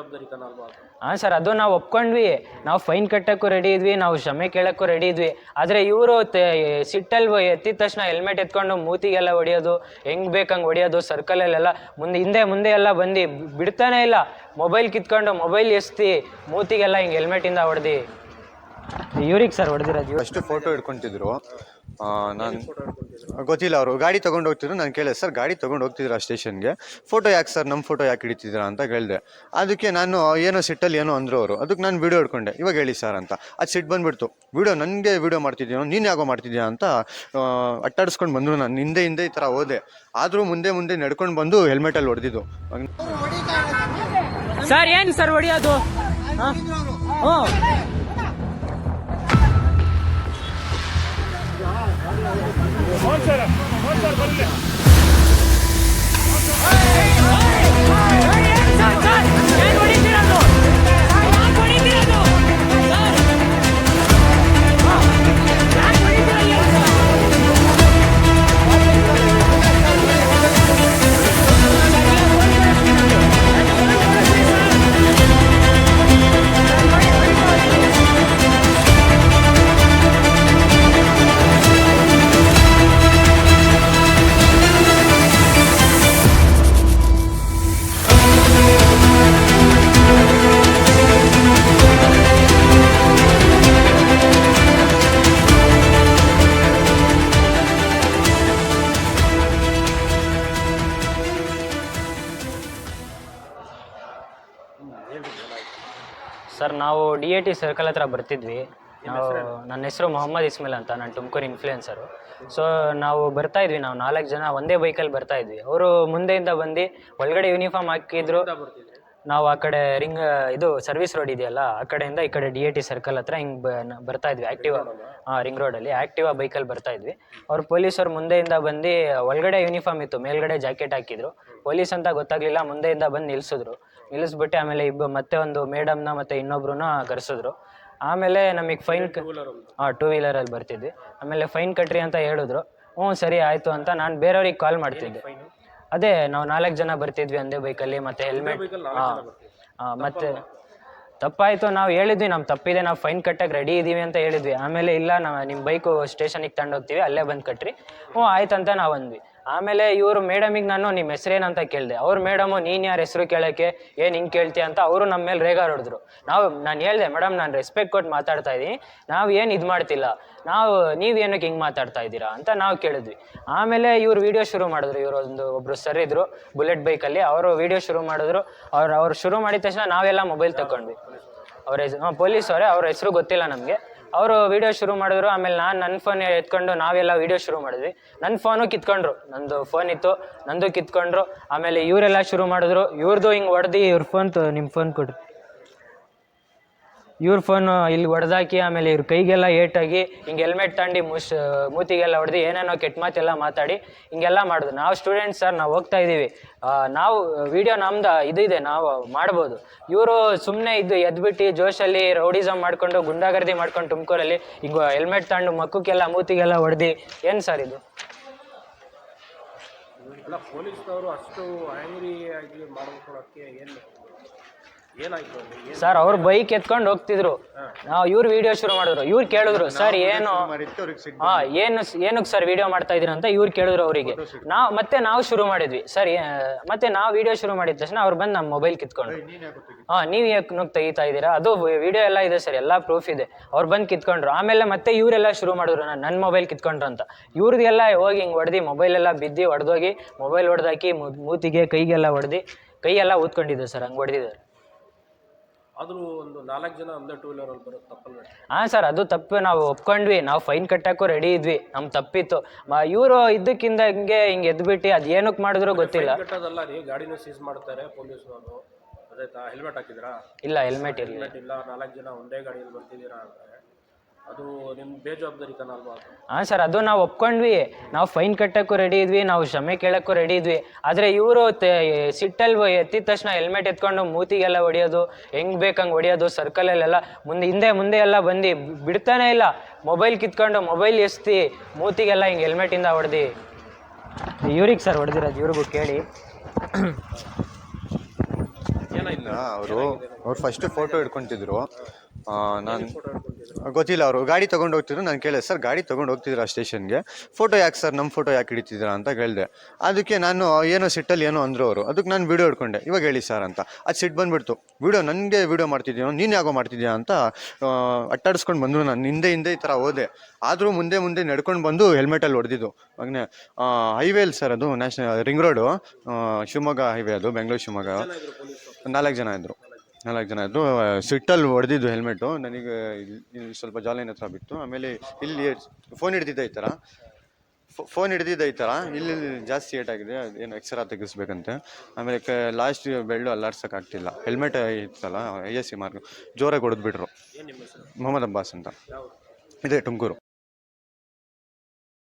ಅದು? ಹಾಂ ಸರ್ ಅದು ನಾವು ಒಪ್ಕೊಂಡ್ವಿ. ನಾವು ಫೈನ್ ಕಟ್ಟಕ್ಕೂ ರೆಡಿ ಇದ್ವಿ ನಾವು ಕ್ಷಮೆ ಕೇಳಕ್ಕೂ ರೆಡಿ ಇದ್ವಿ. ಆದ್ರೆ ಇವರು ಸಿಟ್ಟಲ್ಲಿ ಎತ್ತಿದ ತಕ್ಷಣ ಹೆಲ್ಮೆಟ್ ಎತ್ಕೊಂಡು ಮೂತಿಗೆಲ್ಲ ಹೊಡಿಯೋದು ಹೆಂಗ್ ಬೇಕಂಗೆ ಹೊಡಿಯೋದು ಸರ್ಕಲಲ್ಲೆಲ್ಲ ಮುಂದೆ ಹಿಂದೆ ಮುಂದೆ ಎಲ್ಲ ಬಂದು ಬಿಡ್ತಾನೆ ಇಲ್ಲ. ಮೊಬೈಲ್ ಕಿತ್ಕೊಂಡು ಮೊಬೈಲ್ ಎಸ್ತಿ ಮೂತಿಗೆಲ್ಲ ಹಿಂಗೆ ಹೆಲ್ಮೆಟಿಂದ ಹೊಡೆದಿ. ಇವ್ರಿಗೆ ಸರ್ ಹೊಡೆದಿರೋದು ಫಸ್ಟ್ ಫೋಟೋ ಹಿಡ್ಕೊಂತಿದ್ರು. ನಾನು ಗೊತ್ತಿಲ್ಲ ಅವರು. ಗಾಡಿ ತೊಗೊಂಡು ಹೋಗ್ತಿದ್ರು. ನಾನು ಕೇಳಿದೆ ಸರ್ ಗಾಡಿ ತೊಗೊಂಡು ಹೋಗ್ತಿದ್ದೀರಾ ಸ್ಟೇಷನ್ಗೆ? ಫೋಟೋ ಯಾಕೆ ಸರ್ ನಮ್ಮ ಫೋಟೋ ಯಾಕೆ ಹಿಡಿತಿದ್ದೀರಾ ಅಂತ ಕೇಳಿದೆ. ಅದಕ್ಕೆ ನಾನು ಏನೋ ಸಿಟ್ಟಲ್ಲಿ ಏನೋ ಅಂದರು ಅವರು. ಅದಕ್ಕೆ ನಾನು ವೀಡಿಯೋ ಹಿಡ್ಕೊಂಡೆ. ಇವಾಗ ಹೇಳಿ ಸರ್ ಅಂತ. ಅದು ಸಿಟ್ಟು ಬಂದುಬಿಡ್ತು. ವೀಡಿಯೋ ನನಗೆ ವೀಡಿಯೋ ಮಾಡ್ತಿದ್ದೀನೋ ನೀನು ಯಾಕೋ ಮಾಡ್ತಿದ್ದೀಯಾ ಅಂತ ಆ, ಅಟ್ಟಾಡಿಸ್ಕೊಂಡು ಬಂದರು ನಾನು. ಹಿಂದೆ ಹಿಂದೆ ಈ ಥರ ಹೋದೆ. ಆದರೂ ಮುಂದೆ ಮುಂದೆ ನಡ್ಕೊಂಡು ಬಂದು ಹೆಲ್ಮೆಟಲ್ಲಿ ಹೊಡೆದಿದ್ದು. ಸರ್ ಏನು ಸರ್ ಹೊಡಿಯೋದು? ಹ್ಞೂ ಸರ್ ನಾವು ಡಿ ಎ ಟಿ ಸರ್ಕಲ್ ಹತ್ರ ಬರ್ತಿದ್ವಿ. ನಾವು ನನ್ನ ಹೆಸರು ಮೊಹಮ್ಮದ್ ಇಸ್ಮಿಲ್ ಅಂತ ನಾನು ತುಮಕೂರು ಇನ್ಫ್ಲೂಯೆನ್ಸರು ಸೊ ನಾವು ಬರ್ತಾ ಇದ್ವಿ ನಾವು ನಾಲ್ಕು ಜನ ಒಂದೇ ಬೈಕಲ್ಲಿ ಬರ್ತಾ ಇದ್ವಿ. ಅವರು ಮುಂದೆಯಿಂದ ಬಂದು ಒಳಗಡೆ ಯೂನಿಫಾರ್ಮ್ ಹಾಕಿದ್ರು. ನಾವು ಆ ಕಡೆ ರಿಂಗ್ ಇದು ಸರ್ವಿಸ್ ರೋಡ್ ಇದೆಯಲ್ಲ ಆ ಕಡೆಯಿಂದ ಈ ಕಡೆ ಡಿ ಎ ಟಿ ಸರ್ಕಲ್ ಹತ್ರ ಹಿಂಗೆ ಬರ್ತಾ ಇದ್ವಿ. ಆ್ಯಕ್ಟಿವಾ ಹಾಂ ರಿಂಗ್ ರೋಡಲ್ಲಿ ಆ್ಯಕ್ಟಿವಾ ಬೈಕಲ್ಲಿ ಬರ್ತಾ ಇದ್ವಿ. ಅವ್ರು ಪೊಲೀಸರು ಮುಂದೆಯಿಂದ ಬಂದು ಒಳಗಡೆ ಯೂನಿಫಾರ್ಮ್ ಇತ್ತು ಮೇಲ್ಗಡೆ ಜಾಕೆಟ್ ಹಾಕಿದ್ರು. ಪೊಲೀಸ್ ಅಂತ ಗೊತ್ತಾಗ್ಲಿಲ್ಲ ಮುಂದೆಯಿಂದ ಬಂದು ನಿಲ್ಸಿದ್ರು. ನಿಲ್ಲಿಸ್ಬಿಟ್ಟು ಆಮೇಲೆ ಇಬ್ಬ ಮತ್ತೆ ಒಂದು ಮೇಡಮ್ನ ಮತ್ತೆ ಇನ್ನೊಬ್ರನ್ನ ಕರೆಸಿದ್ರು. ಆಮೇಲೆ ನಮಗೆ ಫೈನ್ ಹಾಂ ಟೂ ವೀಲರಲ್ಲಿ ಬರ್ತಿದ್ವಿ. ಆಮೇಲೆ ಫೈನ್ ಕಟ್ರಿ ಅಂತ ಹೇಳಿದ್ರು. ಹ್ಞೂ ಸರಿ ಆಯಿತು ಅಂತ ನಾನು ಬೇರೆಯವ್ರಿಗೆ ಕಾಲ್ ಮಾಡ್ತಿದ್ದೆ. ಅದೇ ನಾವು ನಾಲ್ಕು ಜನ ಬರ್ತಿದ್ವಿ ಒಂದೇ ಬೈಕಲ್ಲಿ ಮತ್ತೆ ಹೆಲ್ಮೆಟ್ ಹಾಂ ಹಾಂ ಮತ್ತೆ ತಪ್ಪಾಯ್ತು ನಾವು ಹೇಳಿದ್ವಿ ನಮ್ಮ ತಪ್ಪಿದೆ ನಾವು ಫೈನ್ ಕಟ್ಟಕ್ಕೆ ರೆಡಿ ಇದ್ದೀವಿ ಅಂತ ಹೇಳಿದ್ವಿ. ಆಮೇಲೆ ಇಲ್ಲ ನಾವು ನಿಮ್ಮ ಬೈಕು ಸ್ಟೇಷನಿಗೆ ತಗೊಂಡೋಗ್ತೀವಿ ಅಲ್ಲೇ ಬಂದು ಕಟ್ರಿ. ಹ್ಞೂ ಆಯ್ತಂತ ನಾವು ಅಂದ್ವಿ. ಆಮೇಲೆ ಇವರು ಮೇಡಮಿಗೆ ನಾನು ನಿಮ್ಮ ಹೆಸರೇನಂತ ಕೇಳಿದೆ. ಅವ್ರು ಮೇಡಮು ನೀನು ಯಾರ ಹೆಸರು ಕೇಳೋಕ್ಕೆ, ಏನು ಹಿಂಗೆ ಕೇಳ್ತೀಯ ಅಂತ ಅವರು ನಮ್ಮ ಮೇಲೆ ರೇಗಾರ್ ಹೊಡೆದ್ರು ನಾವು, ನಾನು ಹೇಳಿದೆ ಮೇಡಮ್ ನಾನು ರೆಸ್ಪೆಕ್ಟ್ ಕೊಟ್ಟು ಮಾತಾಡ್ತಾ ಇದ್ದೀನಿ ನಾವು ಏನು ಇದು ಮಾಡ್ತಿಲ್ಲ. ನಾವು, ನೀವು ಏನಕ್ಕೆ ಹಿಂಗೆ ಮಾತಾಡ್ತಾ ಇದ್ದೀರಾ? ಅಂತ ನಾವು ಕೇಳಿದ್ವಿ. ಆಮೇಲೆ ಇವ್ರು ವಿಡಿಯೋ ಶುರು ಮಾಡಿದ್ರು. ಇವರು ಒಂದು ಒಬ್ಬರು ಸರ್ ಇದ್ದರು ಬುಲೆಟ್ ಬೈಕಲ್ಲಿ ಅವರು ವಿಡಿಯೋ ಶುರು ಮಾಡಿದ್ರು. ಅವ್ರು ಅವ್ರು ಶುರು ಮಾಡಿದ ತಕ್ಷಣ ನಾವೆಲ್ಲ ಮೊಬೈಲ್ ತಗೊಂಡ್ವಿ ಅವ್ರ ಹೆಸರು ಪೊಲೀಸ್ ಅವರೇ, ಅವ್ರ ಹೆಸರು ಗೊತ್ತಿಲ್ಲ ನಮಗೆ. ಅವರು ವಿಡಿಯೋ ಶುರು ಮಾಡಿದ್ರು, ಆಮೇಲೆ ನಾನು ನನ್ನ ಫೋನ್ ಎತ್ಕೊಂಡು ನಾವೆಲ್ಲ ವಿಡಿಯೋ ಶುರು ಮಾಡಿದ್ವಿ. ನನ್ನ ಫೋನು ಕಿತ್ಕೊಂಡ್ರು. ನಂದು ಫೋನ್ ಇತ್ತು, ನಂದು ಕಿತ್ಕೊಂಡ್ರು. ಆಮೇಲೆ ಇವರೆಲ್ಲ ಶುರು ಮಾಡಿದ್ರು. ಇವ್ರದ್ದು ಹಿಂಗೆ ಹೊಡೆದು, ಇವ್ರ ಫೋನ್ ನಿಮ್ಮ ಫೋನ್ ಕೊಡ್ರಿ ಇವ್ರ ಫೋನು ಇಲ್ಲಿ ಹೊಡೆದಾಕಿ ಆಮೇಲೆ ಇವ್ರ ಕೈಗೆಲ್ಲ ಏಟಾಗಿ ಹಿಂಗೆ ಹೆಲ್ಮೆಟ್ ತಂಡಿ ಮುಸ್, ಮೂತಿಗೆಲ್ಲ ಹೊಡೆದು ಏನೇನೋ ಕೆಟ್ಟ ಮಾತೆಲ್ಲ ಮಾತಾಡಿ ಹಿಂಗೆಲ್ಲ ಮಾಡಿದ್ರು ನಾವು ಸ್ಟೂಡೆಂಟ್ಸ್ ಸರ್, ನಾವು ಹೋಗ್ತಾ ಇದ್ದೀವಿ ನಾವು ವಿಡಿಯೋ ನಮ್ದು ಇದು ನಾವು ಮಾಡ್ಬೋದು. ಇವರು ಸುಮ್ಮನೆ ಇದ್ದು ಎದ್ಬಿಟ್ಟು ಜೋಶಲ್ಲಿ ರೌಡಿಸಮ್ ಮಾಡ್ಕೊಂಡು ಗುಂಡಾಗರ್ದಿ ಮಾಡ್ಕೊಂಡು ತುಮಕೂರಲ್ಲಿ ಈಗ ಹೆಲ್ಮೆಟ್ ತಗೊಂಡು ಮಕ್ಕಕ್ಕೆಲ್ಲ, ಮೂತಿಗೆಲ್ಲ ಹೊಡೆದು, ಏನು ಸರ್ ಇದು? ಅಷ್ಟು ಆಂಗ್ರಿ ಆಗಿ ಮಾಡ್ಕೊಳ್ಳೋಕ್ಕೆ ಏನು ಏನಾಯ್ತು? ಸರ್ ಅವ್ರು ಬೈಕ್ ಎತ್ಕೊಂಡು ಹೋಗ್ತಿದ್ರು. ನಾವು ಇವ್ರು ವಿಡಿಯೋ ಶುರು ಮಾಡಿದ್ರು. ಇವ್ರು ಕೇಳಿದ್ರು ಸರ್ ಏನು ಹಾ ಏನು ಏನಕ್ಕೆ ಸರ್ ವಿಡಿಯೋ ಮಾಡ್ತಾ ಇದೀರ ಅಂತ ಇವ್ರು ಕೇಳಿದ್ರು ಅವರಿಗೆ. ನಾವು ಮತ್ತೆ ನಾವು ಶುರು ಮಾಡಿದ್ವಿ. ಸರ್ ಮತ್ತೆ ನಾವು ವಿಡಿಯೋ ಶುರು ಮಾಡಿದ ತಕ್ಷಣ ಅವ್ರು ಬಂದು ನಮ್ಮ ಮೊಬೈಲ್ ಕಿತ್ಕೊಂಡು ಹಾ ನೀವು ಯಾಕೆ ನುಗ್ ತೆಗಿತಾ ಇದ್ದೀರಾ? ಅದು ವಿಡಿಯೋ ಎಲ್ಲ ಇದೆ ಸರ್ ಎಲ್ಲ ಪ್ರೂಫ್ ಇದೆ. ಅವ್ರು ಬಂದು ಕಿತ್ಕೊಂಡ್ರು. ಆಮೇಲೆ ಮತ್ತೆ ಇವರೆಲ್ಲ ಶುರು ಮಾಡಿದ್ರು ನನ್ನ ಮೊಬೈಲ್ ಕಿತ್ಕೊಂಡ್ರು ಅಂತ. ಇವ್ರದ್ದೆಲ್ಲ ಹೋಗಿ ಹಿಂಗೆ ಹೊಡೆದು ಮೊಬೈಲ್ ಎಲ್ಲ ಬಿದ್ದು ಹೊಡೆದೋಗಿ ಮೊಬೈಲ್ ಹೊಡೆದಾಕಿ ಮೂತಿಗೆ ಕೈಗೆಲ್ಲ ಹೊಡೆದು ಕೈಯೆಲ್ಲ ಊದ್ಕೊಂಡಿದ್ದೆ ಸರ್ ಹಂಗೆ ಹೊಡೆದಿದ್ದಾರೆ ಆದರೂ ಒಂದು ನಾಲ್ಕು ಜನ ಒಂದೇ ಟೂ ವೀಲರಲ್ಲಿ ಬರೋದು ತಪ್ಪಲ್ಲ ಹಾಂ ಸರ್ ಅದು ತಪ್ಪು. ನಾವು ಒಪ್ಕೊಂಡ್ವಿ. ನಾವು ಫೈನ್ ಕಟ್ಟಕ್ಕೂ ರೆಡಿ ಇದ್ವಿ. ನಮ್ ತಪ್ಪಿತ್ತು. ಇವರು ಇದ್ದಕ್ಕಿಂತ ಹಿಂಗೆ ಹಿಂಗೆ ಎದ್ಬಿಟ್ಟು ಅದ್ ಏನಕ್ಕೆ ಮಾಡಿದ್ರು ಗೊತ್ತಿಲ್ಲ. ಕಟ್ಟೋದಲ್ಲ ರೀ ಗಾಡಿನೂ ಸೀಸ್ ಮಾಡ್ತಾರೆ ಪೊಲೀಸ್ನವರು. ತಾ ಹೆಲ್ಮೆಟ್ ಹಾಕಿದ್ರಾ? ಇಲ್ಲ ಹೆಲ್ಮೆಟ್ ಇಲ್ಲ. ಹೆಲ್ಮೆಟ್ ಇಲ್ಲ. ನಾಲ್ಕು ಜನ ಒಂದೇ ಗಾಡಿಯಲ್ಲಿ ಬರ್ತಿದ್ದೀರಾ? ಅಂದರೆ ಅದು ನಿಮ್ಮ ಬೇಜವಾಬ್ದಾರಿತನ ಅಲ್ವಾ ಅದು? ಹಾಂ ಸರ್ ಅದು ನಾವು ಒಪ್ಕೊಂಡ್ವಿ. ನಾವು ಫೈನ್ ಕಟ್ಟಕ್ಕೂ ರೆಡಿ ಇದ್ವಿ ನಾವು ಕ್ಷಮೆ ಕೇಳಕ್ಕೂ ರೆಡಿ ಇದ್ವಿ. ಆದರೆ ಇವರು ಸಿಟ್ಟಲ್ಲಿ ಎತ್ತಿದ ತಕ್ಷಣ ಹೆಲ್ಮೆಟ್ ಎತ್ಕೊಂಡು ಮೂತಿಗೆಲ್ಲ ಹೊಡಿಯೋದು ಹೆಂಗ್ ಬೇಕಂಗೆ ಹೊಡೆಯೋದು ಸರ್ಕಲಲ್ಲೆಲ್ಲ ಮುಂದೆ ಹಿಂದೆ ಮುಂದೆ ಎಲ್ಲ ಬಂದು. ಬಿಡ್ತಾನೆ ಇಲ್ಲ. ಮೊಬೈಲ್ ಕಿತ್ಕೊಂಡು ಮೊಬೈಲ್ ಎಸ್ತಿ ಮೂತಿಗೆಲ್ಲ ಹಿಂಗೆ ಹೆಲ್ಮೆಟಿಂದ ಹೊಡೆದು. ಇವ್ರಿಗೆ ಸರ್ ಹೊಡೆದಿರೋದು ಇವ್ರಿಗೂ ಕೇಳಿ. ಏನಾಯ್ತು ಅವರು ಅವ್ರು ಫಸ್ಟ್ ಫೋಟೋ ಹಿಡ್ಕೊಂತಿದ್ರು. ನಾನು ಗೊತ್ತಿಲ್ಲ ಅವರು. ಗಾಡಿ ತೊಗೊಂಡು ಹೋಗ್ತಿದ್ರು. ನಾನು ಕೇಳಿದೆ ಸರ್ ಗಾಡಿ ತೊಗೊಂಡು ಹೋಗ್ತಿದ್ರು ಆ ಸ್ಟೇಷನ್ಗೆ? ಫೋಟೋ ಯಾಕೆ ಸರ್ ನಮ್ಮ ಫೋಟೋ ಯಾಕೆ ಹಿಡಿತಿದ್ದೀರಾ? ಅಂತ ಕೇಳಿದೆ. ಅದಕ್ಕೆ ನಾನು ಏನೋ ಸಿಟ್ಟಲ್ಲಿ ಏನೋ ಅಂದರು ಅವರು. ಅದಕ್ಕೆ ನಾನು ವೀಡಿಯೋ ಹಿಡ್ಕೊಂಡೆ. ಇವಾಗ ಹೇಳಿ ಸರ್ ಅಂತ. ಅದು ಸಿಟ್ಟು ಬಂದುಬಿಡ್ತು. ವೀಡಿಯೋ ನನಗೆ ವೀಡಿಯೋ ಮಾಡ್ತಿದ್ದೀನೋ ನೀನು ಯಾಕೋ ಮಾಡ್ತಿದ್ಯಾ ಅಂತ ಅಟ್ಟಾಡಿಸ್ಕೊಂಡು ಬಂದರು ನಾನು. ಹಿಂದೆ ಹಿಂದೆ ಈ ಥರ ಹೋದೆ. ಆದರೂ ಮುಂದೆ ಮುಂದೆ ನಡ್ಕೊಂಡು ಬಂದು ಹೆಲ್ಮೆಟಲ್ಲಿ ಹೊಡೆದಿದ್ದು. ಹೈವೇ ಹೈವೇಲಿ ಸರ್ ಅದು. National ring road. Shivamogga highway ಅದು. ಬೆಂಗಳೂರು ಶಿವಮೊಗ್ಗ. ನಾಲ್ಕು ಜನ ಇದ್ದರು ನಾಲ್ಕು ಜನ ಇದ್ದರು ಸಿಟ್ಟಲ್ಲಿ ಹೊಡೆದಿದ್ದು ಹೆಲ್ಮೆಟು ನನಗೆ ಇಲ್ಲಿ- ಸ್ವಲ್ಪ ಜಾಲಿನ ಹತ್ರ ಬಿತ್ತು. ಆಮೇಲೆ ಇಲ್ಲಿ ಫೋನ್ ಹಿಡ್ದಿದ್ದೆ ಈ ಥರ ಫೋನ್ ಹಿಡ್ದಿದ್ದೆ ಈ ಥರ ಇಲ್ಲಿ ಜಾಸ್ತಿ ಏಟಾಗಿದೆ ಏನು ಎಕ್ಸ್ರಾ ತೆಗಿಸ್ಬೇಕಂತೆ. ಆಮೇಲೆ ಕ ಲಾಸ್ಟ್ ಬೆಳ್ಳು ಅಲ್ಲಾಡ್ಸೋಕ್ಕಾಗ್ತಿಲ್ಲ ಹೆಲ್ಮೆಟ್ ಇತ್ತಲ್ಲ ಐ ಎಸ್ ಸಿ ಮಾರ್ಕ್ ಜೋರಾಗಿ ಹೊಡೆದ್ಬಿಟ್ರು. ಮೊಹಮ್ಮದ್ ಅಬ್ಬಾಸ್ ಅಂತ. ಇದೆ ತುಮಕೂರು.